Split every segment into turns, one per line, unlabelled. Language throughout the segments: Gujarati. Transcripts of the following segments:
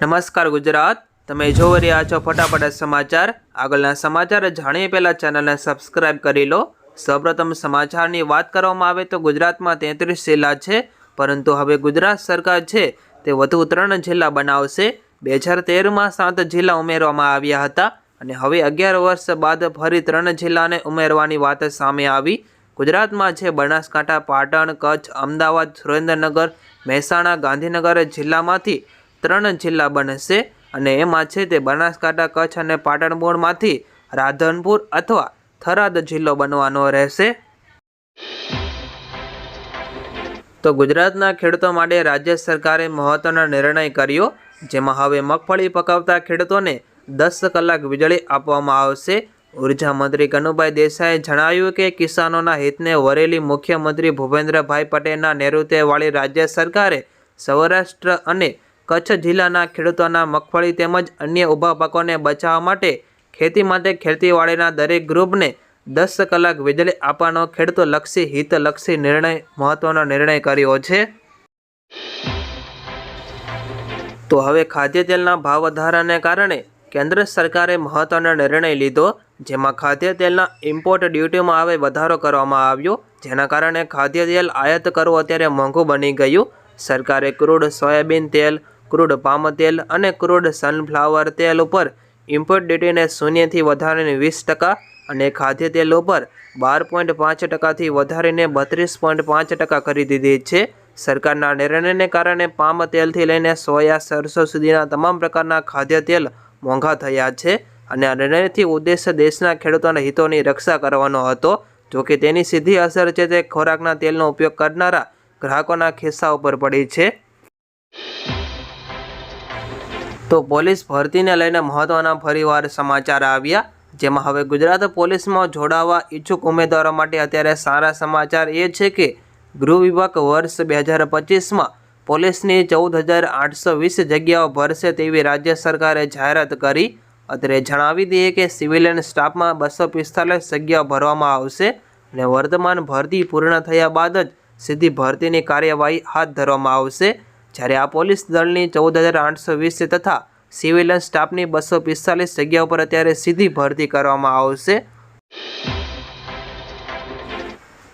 નમસ્કાર ગુજરાત. તમે જોઈ રહ્યા છો ફટાફટ સમાચાર. આગળના સમાચાર જાણીએ પહેલાં ચેનલને સબસ્ક્રાઇબ કરી લો. સૌપ્રથમ સમાચારની વાત કરવામાં આવે તો ગુજરાતમાં તેત્રીસ જિલ્લા છે, પરંતુ હવે ગુજરાત સરકાર છે તે વધુ ત્રણ જિલ્લા બનાવશે. બે હજાર તેરમાં સાત જિલ્લા ઉમેરવામાં આવ્યા હતા અને હવે અગિયાર વર્ષ બાદ ફરી ત્રણ જિલ્લાને ઉમેરવાની વાત સામે આવી. ગુજરાતમાં છે બનાસકાંઠા, પાટણ, કચ્છ, અમદાવાદ, સુરેન્દ્રનગર, મહેસાણા, ગાંધીનગર જિલ્લામાંથી ત્રણ જિલ્લા બનશે અને એમાં છે તે બનાસકાંઠા, કચ્છ અને પાટણ બોર્ડમાંથી રાધનપુર અથવા થરાદ જિલ્લો બનવાનો રહેશે. તો ગુજરાતના ખેડૂતો માટે રાજ્ય સરકારે મહત્વનો નિર્ણય કર્યો, જેમાં હવે મગફળી પકવતા ખેડૂતોને દસ કલાક વીજળી આપવામાં આવશે. ઊર્જા મંત્રી કનુભાઈ દેસાઈએ જણાવ્યું કે કિસાનોના હિતને વરેલી મુખ્યમંત્રી ભૂપેન્દ્રભાઈ પટેલના નેતૃત્વવાળી રાજ્ય સરકારે સૌરાષ્ટ્ર અને કચ્છ જિલ્લાના ખેડૂતોના મગફળી તેમજ અન્ય ઊભા પાકોને બચાવવા માટે ખેતી માટે ખેતીવાડીના દરેક ગ્રુપને દસ કલાક વીજળી આપવાનો ખેડૂતોલક્ષી હિતલક્ષી નિર્ણય, મહત્વનો નિર્ણય કર્યો છે. તો હવે ખાદ્ય તેલના ભાવ વધારાને કારણે કેન્દ્ર સરકારે મહત્વનો નિર્ણય લીધો, જેમાં ખાદ્ય તેલના ઇમ્પોર્ટ ડ્યુટીમાં હવે વધારો કરવામાં આવ્યો, જેના કારણે ખાદ્ય તેલ આયાત કરવું અત્યારે મોંઘું બની ગયું. સરકારે ક્રૂડ સોયાબીન તેલ ક્રૂડ પામ તેલ અને ક્રૂડ સનફ્લાવર તેલ ઉપર ઇમ્પોર્ટ ડ્યુટીને શૂન્યથી વધારીને વીસ ટકા અને ખાદ્ય તેલ ઉપર બાર પોઈન્ટ પાંચ ટકાથી વધારીને બત્રીસ પોઈન્ટ પાંચ ટકા કરી દીધી છે. સરકારના નિર્ણયને કારણે પામ તેલથી લઈને સોયા, સરસો સુધીના તમામ પ્રકારના ખાદ્ય તેલ મોંઘા થયા છે અને આ નિર્ણયથી ઉદ્દેશ્ય દેશના ખેડૂતોના હિતોની રક્ષા કરવાનો હતો. જો કે તેની સીધી અસર છે તે ખોરાકના તેલનો ઉપયોગ કરનારા ગ્રાહકોના ખિસ્સા ઉપર પડી છે. તો પોલીસ ભરતીને લઈને મહત્વના ફરીવાર સમાચાર આવ્યા, જેમાં હવે ગુજરાત પોલીસમાં જોડાવા ઈચ્છુક ઉમેદવારો માટે અત્યારે સારા સમાચાર એ છે કે, ગૃહ વિભાગ વર્ષ બે હજાર પચીસમાં પોલીસની ચૌદ હજાર આઠસો વીસ જગ્યાઓ ભરશે તેવી રાજ્ય સરકારે જાહેરાત કરી. અત્યારે જણાવી દઈએ કે સિવિલિયન સ્ટાફમાં બસો પિસ્તાલીસ જગ્યાઓ ભરવામાં આવશે અને વર્તમાન ભરતી પૂર્ણ થયા બાદ જ સીધી ભરતીની કાર્યવાહી હાથ ધરવામાં આવશે. જ્યારે આ પોલીસ દળની ચૌદ હજાર આઠસો વીસ તથા સિવિલિયન સ્ટાફની બસો પિસ્તાલીસ જગ્યાઓ પર અત્યારે સીધી ભરતી કરવામાં આવશે.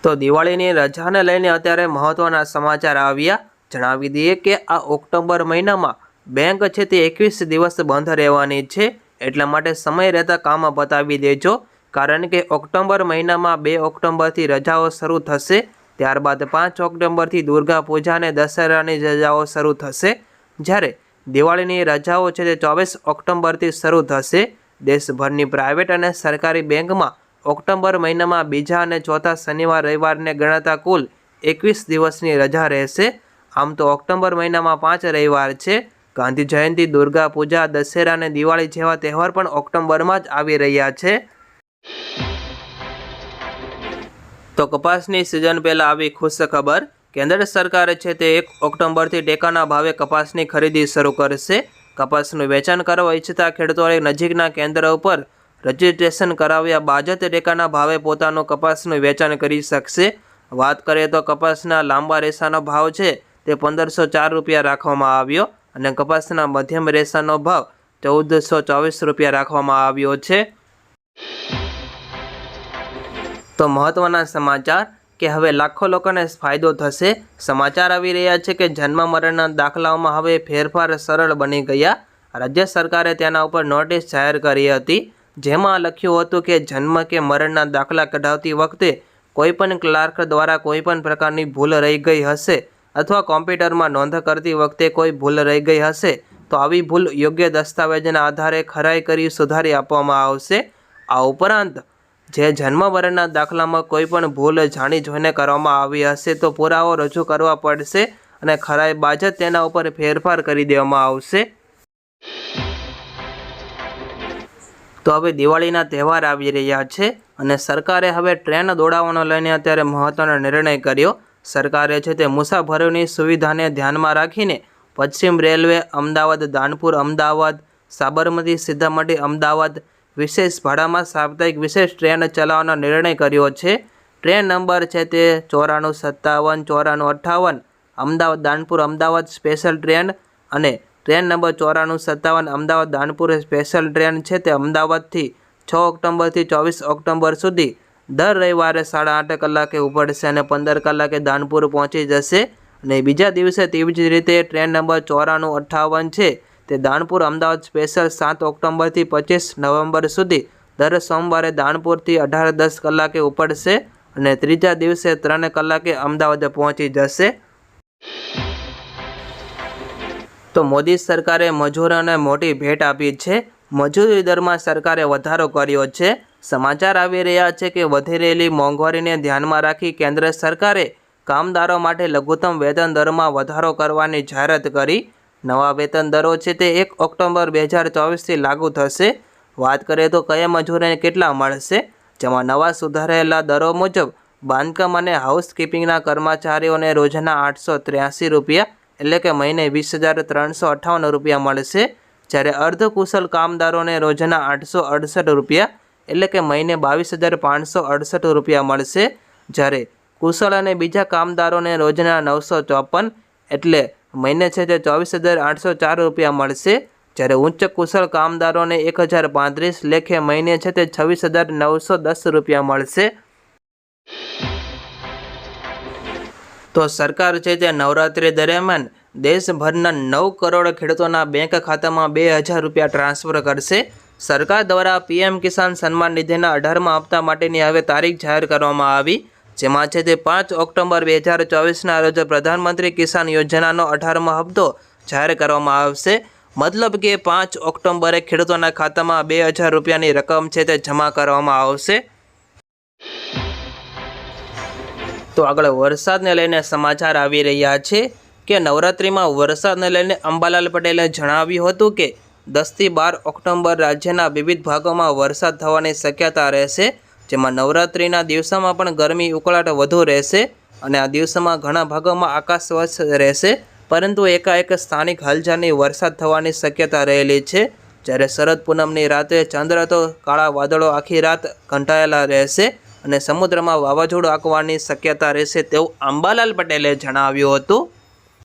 તો દિવાળીની રજાને લઈને અત્યારે મહત્ત્વના સમાચાર આવ્યા. જણાવી દઈએ કે આ ઓક્ટોબર મહિનામાં બેંક છે તે એકવીસ દિવસ બંધ રહેવાની છે, એટલા માટે સમય રહેતા કામ બતાવી દેજો. કારણ કે ઓક્ટોબર મહિનામાં બે ઓક્ટોબરથી રજાઓ શરૂ થશે. ત્યારબાદ પાંચ ઓક્ટોબરથી દુર્ગા પૂજા અને દશેરાની રજાઓ શરૂ થશે. જ્યારે દિવાળીની રજાઓ છે તે ચોવીસ ઓક્ટોબરથી શરૂ થશે. દેશભરની પ્રાઇવેટ અને સરકારી બેંકમાં ઓક્ટોબર મહિનામાં બીજા અને ચોથા શનિવાર રવિવારને ગણાતા કુલ એકવીસ દિવસની રજા રહેશે. આમ તો ઓક્ટોબર મહિનામાં પાંચ રવિવાર છે. ગાંધી જયંતિ, દુર્ગા પૂજા, દશેરા અને દિવાળી જેવા તહેવાર પણ ઓક્ટોબરમાં જ આવી રહ્યા છે. તો કપાસની સિઝન પહેલાં આવી ખુશ ખબર. કેન્દ્ર સરકારે છે તે એક ઓક્ટોબરથી ટેકાના ભાવે કપાસની ખરીદી શરૂ કરશે. કપાસનું વેચાણ કરવા ઈચ્છતા ખેડૂતોએ નજીકના કેન્દ્ર ઉપર રજીસ્ટ્રેશન કરાવ્યા બાદ જ ટેકાના ભાવે પોતાનું કપાસનું વેચાણ કરી શકશે. વાત કરીએ તો કપાસના લાંબા રેસાનો ભાવ છે તે પંદરસો ચાર રૂપિયા રાખવામાં આવ્યો અને કપાસના મધ્યમ રેસાનો ભાવ ચૌદસો ચોવીસ રૂપિયા રાખવામાં આવ્યો છે. તો મહત્ત્વના સમાચાર કે હવે લાખો લોકોને ફાયદો થશે. સમાચાર આવી રહ્યા છે કે જન્મ મરણના દાખલાઓમાં હવે ફેરફાર સરળ બની ગયા. રાજ્ય સરકારે તેના ઉપર નોટિસ જાહેર કરી હતી. જેમાં લખ્યું હતું કે જન્મ કે મરણના દાખલા કઢાવતી વખતે કોઈપણ ક્લાર્ક દ્વારા કોઈપણ પ્રકારની ભૂલ રહી ગઈ હશે અથવા કોમ્પ્યુટરમાં નોંધ કરતી વખતે કોઈ ભૂલ રહી ગઈ હશે, તો આવી ભૂલ યોગ્ય દસ્તાવેજના આધારે ખરાઈ કરી સુધારી આપવામાં આવશે. આ ઉપરાંત જે જન્મ દાખલામાં કોઈ પણ ભૂલ જાણી જોઈને કરવામાં આવી હશે તો પુરાવો રજૂ કરવા પડશે અને ખરાઈ બાજ તેના ઉપર ફેરફાર કરી દેવામાં આવશે. તો હવે દિવાળીના તહેવાર આવી રહ્યા છે અને સરકારે હવે ટ્રેન દોડાવવાનો લઈને અત્યારે મહત્ત્વનો નિર્ણય કર્યો. સરકારે છે તે મુસાફરોની સુવિધાને ધ્યાનમાં રાખીને પશ્ચિમ રેલવે અમદાવાદ, દાનપુર અમદાવાદ, સાબરમતી સીધામઢી અમદાવાદ વિશેષ ભાડામાં સાપ્તાહિક વિશેષ ટ્રેન ચલાવવાનો નિર્ણય કર્યો છે. ટ્રેન નંબર છે તે ચોરાણું સત્તાવન, ચોરાણું અઠ્ઠાવન, અમદાવાદ દાનપુર અમદાવાદ સ્પેશિયલ ટ્રેન અને ટ્રેન નંબર ચોરાણું સત્તાવન, અમદાવાદ દાનપુર સ્પેશિયલ ટ્રેન છે તે અમદાવાદથી છ ઓક્ટોબરથી ચોવીસ ઓક્ટોબર સુધી દર રવિવારે સાડા આઠ કલાકે ઉપડશે અને પંદર કલાકે દાનપુર પહોંચી જશે. અને બીજા દિવસે તેવી જ રીતે ટ્રેન નંબર ચોરાણું અઠ્ઠાવન છે તે દાનપુર અમદાવાદ સ્પેશિયલ સાત ઓક્ટોબરથી પચીસ નવેમ્બર સુધી દર સોમવારે દાનપુરથી અઢાર દસ કલાકે ઉપડશે અને ત્રીજા દિવસે ત્રણ કલાકે અમદાવાદ પહોંચી જશે. તો મોદી સરકારે મજૂરોને મોટી ભેટ આપી છે. મજૂરી દરમાં સરકારે વધારો કર્યો છે. સમાચાર આવી રહ્યા છે કે વધી રહેલી મોંઘવારીને ધ્યાનમાં રાખી કેન્દ્ર સરકારે કામદારો માટે લઘુત્તમ વેતન દરમાં વધારો કરવાની જાહેરાત કરી. નવા વેતન દરો છે તે એક ઓક્ટોબર બે હજાર ચોવીસથી લાગુ થશે. વાત કરીએ તો કયા મજૂરોને કેટલા મળશે? જેમાં નવા સુધારેલા દરો મુજબ બાંધકામ અને હાઉસકીપિંગના કર્મચારીઓને રોજના આઠસો ત્ર્યાસી રૂપિયા એટલે કે મહિને વીસ હજાર ત્રણસો અઠ્ઠાવન રૂપિયા મળશે. જ્યારે અર્ધકુશલ કામદારોને રોજના આઠસો અડસઠ રૂપિયા એટલે કે મહિને બાવીસ હજાર પાંચસો અડસઠ રૂપિયા મળશે. જ્યારે કુશળ અને બીજા કામદારોને રોજના નવસો ચોપન એટલે મહિને છે તે ચોવીસ હજાર આઠસો ચાર રૂપિયા મળશે. જ્યારે ઉચ્ચ કુશળ કામદારોને એક હજાર પાંત્રીસ લેખે મહિને છે તે છવ્વીસ હજાર નવસો દસ રૂપિયા મળશે. તો સરકાર છે તે નવરાત્રિ દરમિયાન દેશભરના નવ કરોડ ખેડૂતોના બેંક ખાતામાં બે હજાર રૂપિયા ટ્રાન્સફર કરશે. સરકાર દ્વારા પીએમ કિસાન સન્માન નિધિના અઢારમાં હપ્તા માટેની હવે તારીખ જાહેર કરવામાં આવી. જેમાં છે તે પાંચ ઓક્ટોબર બે હજાર ચોવીસના રોજ પ્રધાનમંત્રી કિસાન યોજનાનો અઢારમો હપ્તો જાહેર કરવામાં આવશે. મતલબ કે પાંચ ઓક્ટોબરે ખેડૂતોના ખાતામાં બે હજાર રૂપિયાની રકમ છે તે જમા કરવામાં આવશે. તો આગળ વરસાદને લઈને સમાચાર આવી રહ્યા છે કે નવરાત્રિમાં વરસાદને લઈને અંબાલાલ પટેલે જણાવ્યું હતું કે દસથી બાર ઓક્ટોબર રાજ્યના વિવિધ ભાગોમાં વરસાદ થવાની શક્યતા રહેશે. જેમાં નવરાત્રિના દિવસોમાં પણ ગરમી ઉકળાટ વધુ રહેશે અને આ દિવસોમાં ઘણા ભાગોમાં આકાશ સ્વચ્છ રહેશે. પરંતુ એકાએક સ્થાનિક હલચલની વરસાદ થવાની શક્યતા રહેલી છે. જ્યારે શરદ પૂનમની રાતે ચંદ્ર તો કાળા વાદળો આખી રાત ઘંટાયેલા રહેશે અને સમુદ્રમાં વાવાઝોડું આંકવાની શક્યતા રહેશે તેવું અંબાલાલ પટેલે જણાવ્યું હતું.